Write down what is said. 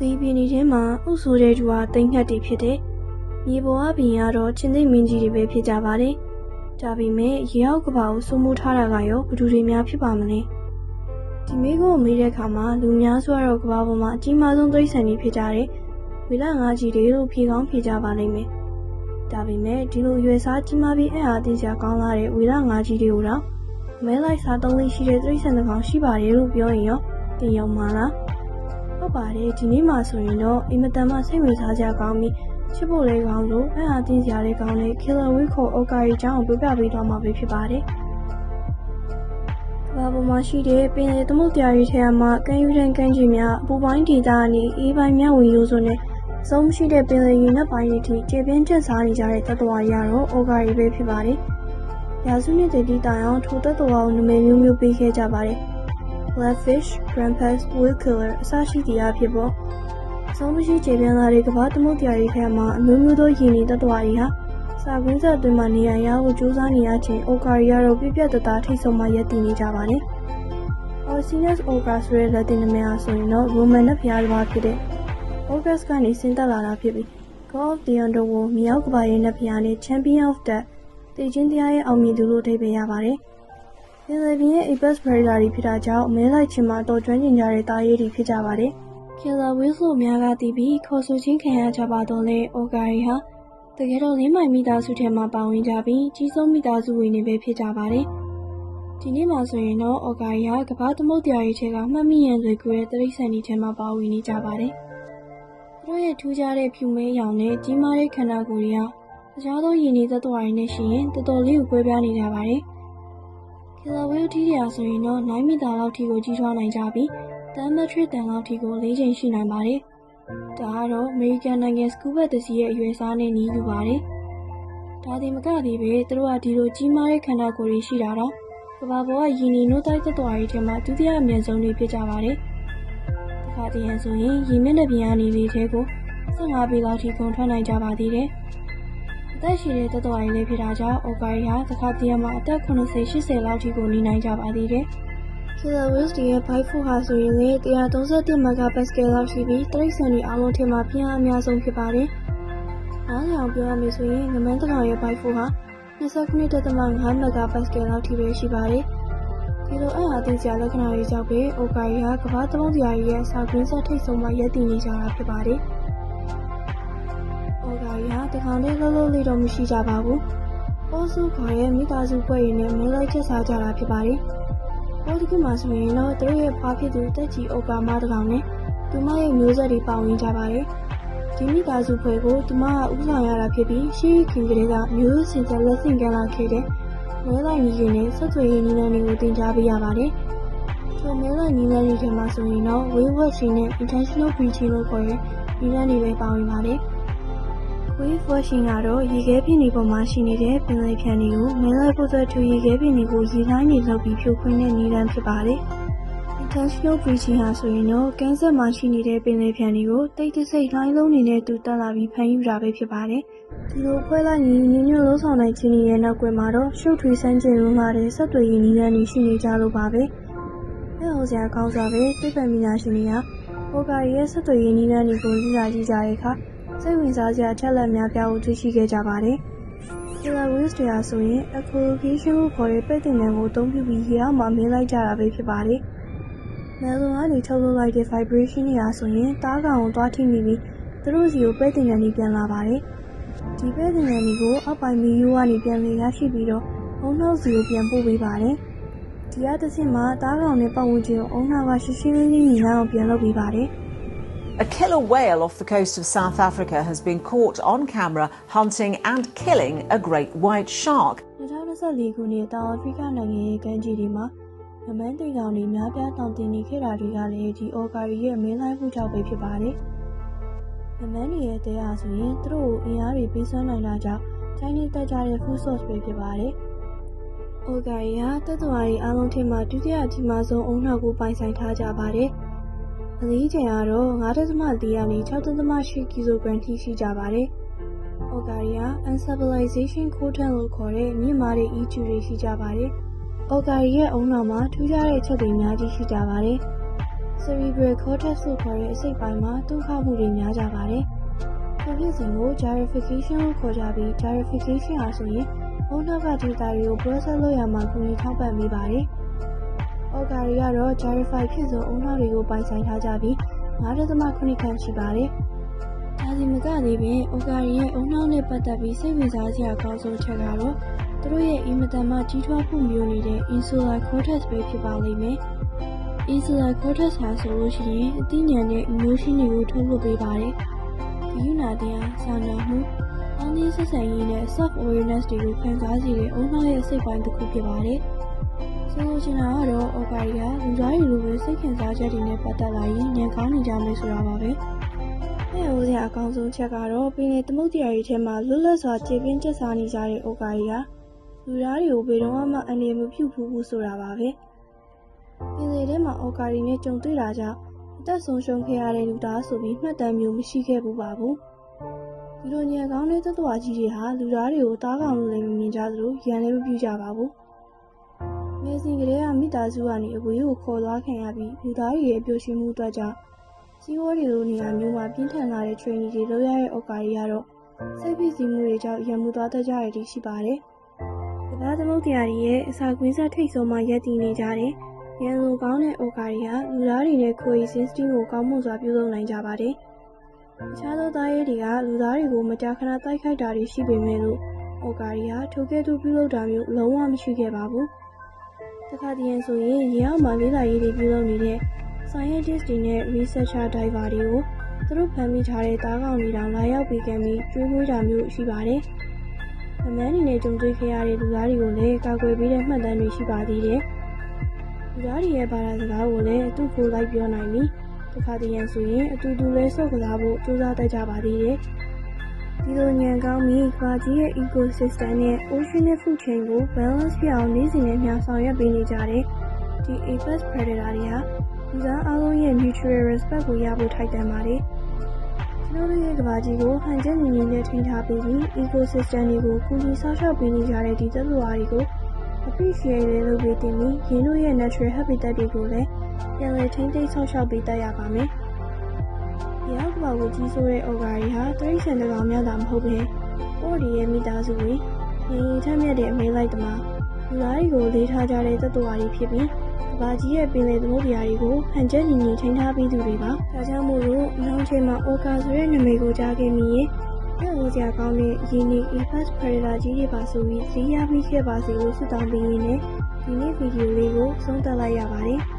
ဒီပြည်နေချင်းမှာအုပ်ဆိုးတဲ့သူဟာတိမ်ငှက်တွေဖြစ်တယ်။မြေပေါ်အပြင်ကတော့ချင်းသိမ့်မင်းကြီးတွေပဲဖြစ်ကြပါတယ်။ဒါပေမဲ့ရေအောက်ကဘာကိုစိုးမိုးထားတာကရောဘယ်သူတွေများဖြစ်ပါမလဲ။ဒီမိကိုမေးတဲ့အခါမှာလူများစုကတော့ကဘာပေါ်မှာအကြီးမားဆုံးသိဆန်တွေဖြစ်ကြတယ်။ဝီလာငါးကြီးတွေလို့ဖြေကောင်းဖြေကြပါလိမ့်မယ်။ဒါပေမဲ့ဒီလိုရွယ်စားကြီးမားပြီးအံ့အားသင့်စရာကောင်းလာတဲ့ဝီလာငါးကြီးတွေကိုတော့မဲလိုက်စားသုံးလေးရှိတဲ့သိဆန်တစ်ကောင်ရှိပါတယ်လို့ပြောရင်ရောတင်ရောက်မှာလား။ ဟုတ်ပါတယ်ဒီနေ့မှဆိုရင်တော့အင်မတန်မှစိတ်ဝင်စားစရာကောင်းပြီးချစ်ဖို့လေးကောင်းလို့အံ့အားသင့်စရာလေးကောင်းတဲ့ Killer Week ခေါ် Okari အကြောင်းကိုပြပြပေးတော့မှာပဲဖြစ်ပါတယ်။ကမ္ဘာပေါ်မှာရှိတဲ့ပင်လယ်သမုဒ္ဒရာတွေထဲမှာကမ်းယူတဲ့ကမ်းခြေများအပူပိုင်းဒေသကနေအေးပိုင်းများဝင်ရိုးစွန်းနဲ့ဆုံးမရှိတဲ့ပင်လယ်ရေနက်ပိုင်းတွေထိကျေပြင်းကျဆားနေကြတဲ့တတ္တဝါတွေကတော့ Okari ပဲဖြစ်ပါတယ်။ရာစုနှစ်တည်တည်တိုင်အောင်ထိုတတ္တဝါကိုနာမည်မျိုးမျိုးပေးခဲ့ကြပါတယ်။ Blackfish, Grampus, Whale Killer အစရှိသည့်အဖြစ်ပေါ့။ဆုံးမရှိခြေပြန်လာတဲ့ကမ္ဘာသမုဒ္ဒရာတွေထဲမှာအမျိုးမျိုးသောရင်းနှီးတ attva တွေဟာစာကွင်းဆက်အတွင်းမှာနေရာရဖို့ကြိုးစားနေရခြင်းအိုကာရီကတော့ပြပြတသားထိတ်ဆုံးမှရပ်တည်နေကြပါတယ်။ Orsinus Oga ဆိုတဲ့လက်တင်နာမည်အားဆိုရင်တော့ Roman နဲ့ဖျားတစ်ပါးဖြစ်တဲ့ August ကနေဆင်းသက်လာတာဖြစ်ပြီး God of the Underworld မြေအောက်ကမ္ဘာရဲ့နတ်ဖျားနဲ့ Champion of Death တည်ခြင်းတရားရဲ့အောင်မြင်သူလို့အဓိပ္ပာယ်ရပါတယ်။ ပင်လယ်ပြင်ရဲ့ Apex Predator တွေဖြစ်တာကြောင့်မဲလိုက်ချင်းမှာတော်ကျွမ်းကျင်ကြတဲ့သားရေးတွေဖြစ်ကြပါတယ်။ Killer Whales လို့များကသိပြီးခေါ်ဆိုခြင်းခံရကြပါတော့လေ Okari ဟာတကယ်တော့လင်းမိုင်မိသားစုထဲမှာပါဝင်ကြပြီးကြီးဆုံးမိသားစုဝင်တွေပဲဖြစ်ကြပါတယ်။ဒီနေ့မှဆိုရင်တော့ Okari ဟာကမ္ဘာသမုဒ္ဒရာတွေထဲကမှတ်မိရန်လွယ်ကူတဲ့တိရစ္ဆာန်တွေထဲမှာပါဝင်နေကြပါတယ်။သူတို့ရဲ့ထူးခြားတဲ့ဖြူမဲရောင်နဲ့ကြီးမားတဲ့ခန္ဓာကိုယ်တွေကတခြားသောရင်းနှီးသတ္တဝါတွေနဲ့ရှိရင်တော်တော်လေးကိုကွဲပြားနေကြပါတယ်။ Killer whale ထီးတွေဆိုရင်တော့9မီတာလောက်ထိကိုကြီးထွားနိုင်ကြပြီးတန်မက်ထရစ်တန်လောက်ထိကို၄ချိန်ရှိနိုင်ပါတယ်။ဒါကတော့ American နိုင်ငံစကူဘတ်တစီရဲ့အရွယ်စားနဲ့ညီတူပါတယ်။ဒါဒီမကသေးပဲသူတို့ကဒီလိုကြီးမားတဲ့ခန္ဓာကိုယ်တွေရှိတာတော့ကဘာပေါ်ကယင်းနီနိုးတိုက်သတ္တဝါတွေထဲမှာဒုတိယအမြင့်ဆုံးတွေဖြစ်ကြပါတယ်။တစ်ခါတည်းရန်ဆိုရင်ရေမျက်နှာပြင်ကနေလေထဲကို15ပေလောက်ထိကုန်ထွက်နိုင်ကြပါသေးတယ်။ အသက်ရှည်တဲ့သတ္တဝါတွေလည်းဖြစ်တာကြောင့်အိုကာရီဟာတစ်ခါတည်းမှာအသက်80 80လောက်ထိကိုနေနိုင်ကြပါသေးတယ်။ Killer Whales တွေရဲ့ bite force ဟာဆိုရင်လည်း131 megapascal လောက်ရှိပြီးတိရစ္ဆာန်တွေအားလုံးထဲမှာပြင်းအားအများဆုံးဖြစ်ပါတယ်။အားကြောင့်ပြောရမယ်ဆိုရင်ငမန်းတကောင်ရဲ့ bite force ဟာ29.5 megapascal လောက်ထိပဲရှိပါတယ်။ဒီလိုအံ့အားသင့်စရာလက္ခဏာတွေကြောင့်ပဲအိုကာရီဟာကမ္ဘာသမုဒ္ဒရာကြီးရဲ့စာကွင်းဆက်ထိပ်ဆုံးမှာရပ်တည်နေကြတာဖြစ်ပါတယ်။အို ကာရီဟာတကောင်တည်းလှုပ်လှုပ်လေးတော့မရှိကြပါဘူး။ပိုးစုခေါ်ရဲ့မိသားစုဖွဲ့ရင်းနဲ့မဲလိုက်ချက်စားကြတာဖြစ်ပါတယ်။ပိုးတစ်ခုမှဆိုရင်တော့သူတို့ရဲ့ဖွားဖြစ်သူတက်ကြီးအိုကာမတကောင်နဲ့သူမရဲ့မျိုးဆက်တွေပါဝင်ကြပါတယ်။ဒီမိသားစုဖွဲ့ကိုသူမကဥဆောင်ရတာဖြစ်ပြီးရှိခင်ကလေးကမျိုးစင်ဆက်လက်ဆင့်ကမ်းလာခဲ့တဲ့မဲလိုက်ညီတွေနဲ့ဆက်သွယ်ရေးနည်းလမ်းတွေကိုသင်ကြားပေးရပါတယ်။ထိုမဲလိုက်နည်းလမ်းတွေထဲမှာဆိုရင်တော့ wave watching နဲ့ intentional breaching လို့ခေါ်တဲ့နည်းလမ်းတွေပဲပါဝင်ပါတယ်။ wave watching ကတော့ရေခဲပြင်တွေပေါ်မှာရှိနေတဲ့ပင်လယ်ဖြန်တွေကိုမဲလိုက်ဖို့အတွက်သူရေခဲပြင်တွေကိုရေလိုင်းတွေလောက်ပြီးဖြိုခွင်းတဲ့နည်းလမ်းဖြစ်ပါတယ်။ intentional breaching ဟာဆိုရင်တော့ကန်းဆက်မှာရှိနေတဲ့ပင်လယ်ဖြန်တွေကိုတိတ်တဆိတ်လှိုင်းလုံးနေတဲ့တူတက်လာပြီးဖန်ယူတာပဲဖြစ်ပါတယ်။ဒီလိုဖွဲလိုက်ရင်ညညွတ်လုံးဆောင်နိုင်ခြင်းရဲ့နောက်ကွယ်မှာတော့ရှုပ်ထွေးစမ်းကျင်လုံးလာတဲ့ဆက်သွယ်ရေးနည်းလမ်းတွေရှိနေကြလို့ပါပဲ။အဲဟောစရာကောင်းစွာပဲသိပ္ပံပညာရှင်တွေကဟိုကာရီရဲ့ဆက်သွယ်ရေးနည်းလမ်းတွေကိုလေ့လာကြည့်ကြတဲ့အခါ စိတ်ဝင်စားစရာအချက်အလက်များပြားကိုတွေ့ရှိခဲ့ကြပါတယ်။ Killer Whales တွေဟာဆိုရင် echolocation ကိုခေါ်တဲ့ပိတ်သင်္ကန်းကိုအသုံးပြုပြီးရေအောက်မှာမင်းလိုက်ကြတာပဲဖြစ်ပါတယ်။နယ်လုံကနေထုတ်လွှတ်လိုက်တဲ့ vibration တွေဟာဆိုရင်တားကောင်ကိုတွားထိမိပြီးသူတို့စီကိုပိတ်သင်္ကန်းကြီးပြန်လာပါတယ်။ဒီပိတ်သင်္ကန်းကြီးကိုအောက်ပိုင်းမီးရိုးကနေပြန်လည်ရရှိပြီးတော့အုံနှောက်စီကိုပြန်ပို့ပေးပါတယ်။ဒီအသင်းမှာတားကောင်နဲ့ပတ်ဝန်းကျင်ကိုအုံနှောက်ကရှင်းရှင်းလင်းလင်းမြင်ရအောင်ပြန်လုပ်ပေးပါတယ်။ A killer whale off the coast of South Africa has been caught on camera hunting and killing a great white shark. 2024ခုနှစ်တောင်အာဖရိကနိုင်ငံရဲ့ကမ်းခြေတွေမှာငမန်းတိမ်ကောင်တွေများပြားတောင်တင်နေခဲ့တာတွေကလည်းဒီအော်ကာရီရဲ့မင်းလိုက်မှုကြောင့်ပဲဖြစ်ပါတယ်။ငမန်းတွေရဲ့တရားဆိုရင်သူတို့ကိုအင်အားတွေပေးစွမ်းနိုင်တာကြောင့်တိုင်းနေတက်ကြတဲ့ food source ပဲဖြစ်ပါတယ်။အော်ကာရီဟာတက်သွာရီအားလုံးထဲမှာဒုတိယအကြီးမားဆုံးအုံနှောက်ကိုပိုင်ဆိုင်ထားကြပါတယ်။ အလေးချိန်ကတော့9.4ကနေ6.8ကီလိုဂရမ်ထိရှိကြပါတယ်။အော်ကာရီဟာ uncivilization quotient လို့ခေါ်တဲ့မြင့်မားတဲ့ EQ တွေရှိကြပါတယ်။အော်ကာရီရဲ့အုံနောက်မှာ ထူးခြားတဲ့ချက်တွေအများကြီးရှိကြပါတယ်။ cerebral cortex လို့ခေါ်တဲ့အစိတ်ပိုင်းမှာတုန်ခါမှုတွေများကြပါတယ်။ဒီဖြစ်စဉ်ကို gyrification လို့ခေါ်ကြပြီး gyrification ဟာဆိုရင်ဘုံနောက်ကဒေတာတွေကို process လုပ်ရမှာ ကူညီထောက်ပံ့ပေးပါတယ်။ organ တွေကတော့ gyrify ဖြစ်သောအုံနောက်တွေကိုပိုင်ဆိုင်ထားကြပြီး9.9ခန့်ရှိပါတယ်။ဒါစီမကသေးပင် organ ရဲ့အုံနောက်နဲ့ပတ်သက်ပြီးစိတ်ဝင်စားစရာအကောင်းဆုံးချက်ကတော့သူတို့ရဲ့အင်မတန်မှကြီးထွားမှုမျိုးနေတဲ့ insular cortex ပဲဖြစ်ပါလိမ့်မယ်။ insular cortex ဟာဆိုလို့ရှိရင်အသိဉာဏ်နဲ့ emotion တွေကိုထုတ်လွှတ်ပေးပါတယ်။ဒီယူနာတရားစာနာမှုအင်းလေးဆက်ဆံရေးနဲ့ self awareness တွေကိုခံစားစေတဲ့အုံနောက်ရဲ့စိတ်ပိုင်းတစ်ခုဖြစ်ပါတယ်။ ဆိုလိုချင်တာကတော့ organ ကလူသားတွေလိုပဲစိတ်ခံစားချက်တွေနဲ့ပတ်သက်လာရင်ဉာဏ်ကောင်းနေကြမယ်ဆိုတာပါပဲ။အဲဟိုစရာအကောင်းဆုံးချက်ကတော့ပင်လေသမုတ်တရားတွေထဲမှာလွတ်လပ်စွာခြေပြင်းကျဆာနေကြတဲ့ organ တွေကလူသားတွေကိုဘယ်တော့မှအန္တရာယ်မပြုဘူးဘူးဆိုတာပါပဲ။ပင်လေထဲမှာ organ တွေနဲ့ကြုံတွေ့တာကြောင့်အသက်ဆုံးရှုံးခဲ့ရတဲ့လူသားဆိုပြီးမှတ်တမ်းမျိုးမရှိခဲ့ဘူးပါဘူး။ဒီလိုညံကောင်းတဲ့သတ္တဝါကြီးတွေဟာလူသားတွေကိုတားကောင်လို့လည်းမမြင်ကြသလိုရန်လည်းမပြူကြပါဘူး။ ငယ်စဉ်ကတည်းကမိသားစုကနေအဝေးကိုခေါ်သွားခံရပြီးလူသားတွေရဲ့ပျော်ရွှင်မှုအတွက်ကြောင့်စီးပွားတွေလိုနေရာမျိုးမှာပြင်းထန်လာတဲ့ training တွေလုပ်ရတဲ့ organ တွေကတော့စိတ်ဖိစီးမှုတွေကြောင့်ရန်မှုသွားတတ်ကြရတဲ့ရှိပါတယ်။ကမ္ဘာသမုဒ္ဒရာတွေရဲ့အစာကွင်းဆက်ထိတ်ဆုံးမှာရပ်တည်နေကြတဲ့ရန်လိုကောင်းတဲ့ organ တွေဟာလူသားတွေနဲ့ coexisting ကိုကောင်းမွန်စွာပြုလုပ်နိုင်ကြပါတယ်။အခြားသောသားရဲတွေကလူသားတွေကိုမကြာခဏတိုက်ခိုက်တာတွေရှိပေမဲ့လို့ organ တွေဟာထိုကဲ့သို့ပြုလုပ်တာမျိုးလုံးဝမရှိခဲ့ပါဘူး။ တခါတည်းရင်ဆိုရင်ရေအောက်မှာလေးလာရေးတွေပြုလုပ်နေတဲ့ scientist တွေနဲ့ researcher diver တွေကိုသူတို့ဖမ်းမိထားတဲ့သားကောင်တွေတောင်လာရောက်ပြီးကန်ပြီးကျွေးမွေးတာမျိုးရှိပါတယ်။အမန်းနေနဲ့ကြုံတွေ့ခဲ့ရတဲ့လူသားတွေကိုလည်းကာကွယ်ပေးတဲ့မှတ်တမ်းတွေရှိပါသေးတယ်။လူသားတွေရဲ့ဘာသာစကားကိုလည်းသူ့ကိုလိုက်ပြောနိုင်ပြီးတခါတည်းရင်ဆိုရင်အတူတူလဲဆော့ကစားဖို့စူးစမ်းတတ်ကြပါသေးတယ်။ ဒီလိုညံကောင်းပြီးကဘာကြီးရဲ့ ecosystem နဲ့ oceanic food chain ကို balance ဖြစ်အောင်နေ့စဉ်နဲ့မျှဆောင်ရွက်ပေးနေကြတဲ့ဒီ apex predator တွေဟာလူသားအလုံးရဲ့ mutual respect ကိုရဖို့ထိုက်တန်ပါတယ်။ကျွန်တော်တို့ရဲ့ကဘာကြီးကိုဟန်ချက်ညီညီနဲ့ထိန်းထားပြီးပြီး ecosystem တွေကိုကူညီဆောက်ရှောက်ပေးနေကြတဲ့ဒီသတ္တဝါတွေကို appreciate လုပ်ပေးတင်ပြီးရင်းတို့ရဲ့ natural habitat တွေကိုလည်းပြန်လည်ထိန်းသိမ်းဆောက်ရှောက်ပေးတတ်ရပါမယ်။ ဒီအောက်ကဘာကိုကြီးစိုးတဲ့ organ တွေဟာတိရစ္ဆာန်တစ်ကောင်များတာမဟုတ်ဘဲပို့ဒီရဲ့မိသားစုတွေငရင်ထက်မြက်တဲ့အမေးလိုက်တမှာလူသားတွေကိုလေးထားကြတဲ့သတ္တဝါတွေဖြစ်ပြီးကဘာကြီးရဲ့ပင်လယ်သမုဒ္ဒရာတွေကိုဟန်ချက်ညီညီထိန်းထားပြီးသူတွေပါ။ဒါကြောင့်မို့လို့နောက်ချိန်မှာ orca ဆိုတဲ့နာမည်ကိုကြားခဲ့မိရင်အဲ့ဟိုစရာကောင်းတဲ့ unique apex predator ကြီးတွေပါဆိုပြီးသိရမိခဲ့ပါစေလို့ဆုတောင်းပေးရင်းနဲ့ဒီနေ့ဗီဒီယိုလေးကိုဆုံးသက်လိုက်ရပါတယ်။